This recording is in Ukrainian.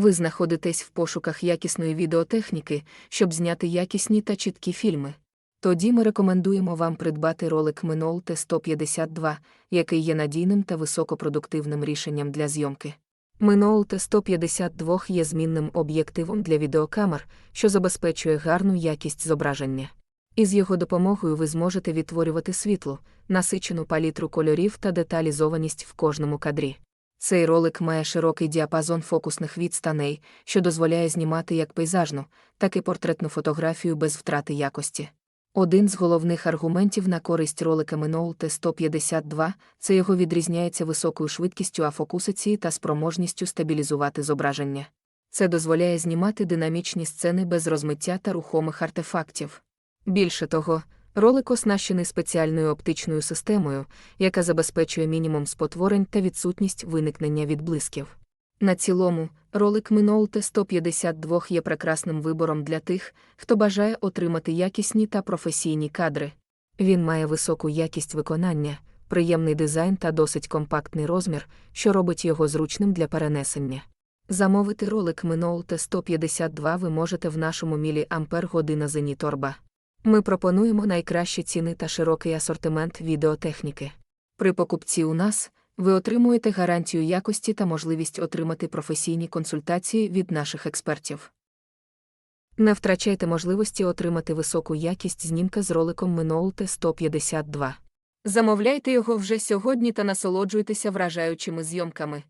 Ви знаходитесь в пошуках якісної відеотехніки, щоб зняти якісні та чіткі фільми. Тоді ми рекомендуємо вам придбати ролик Minol T152, який є надійним та високопродуктивним рішенням для зйомки. Minol T152 є змінним об'єктивом для відеокамер, що забезпечує гарну якість зображення. Із його допомогою ви зможете відтворювати світло, насичену палітру кольорів та деталізованість в кожному кадрі. Цей ролик має широкий діапазон фокусних відстаней, що дозволяє знімати як пейзажну, так і портретну фотографію без втрати якості. Один з головних аргументів на користь ролика Minol T152 – це його відрізняється високою швидкістю афокусації та спроможністю стабілізувати зображення. Це дозволяє знімати динамічні сцени без розмиття та рухомих артефактів. Більше того, ролик оснащений спеціальною оптичною системою, яка забезпечує мінімум спотворень та відсутність виникнення відблисків. На цілому, ролик Minol T152 є прекрасним вибором для тих, хто бажає отримати якісні та професійні кадри. Він має високу якість виконання, приємний дизайн та досить компактний розмір, що робить його зручним для перенесення. Замовити ролик Minol T152 ви можете в нашому мілі Ампер година Зеніторба. Ми пропонуємо найкращі ціни та широкий асортимент відеотехніки. При покупці у нас ви отримуєте гарантію якості та можливість отримати професійні консультації від наших експертів. Не втрачайте можливості отримати високу якість знімка з роликом Minol T152. Замовляйте його вже сьогодні та насолоджуйтеся вражаючими зйомками.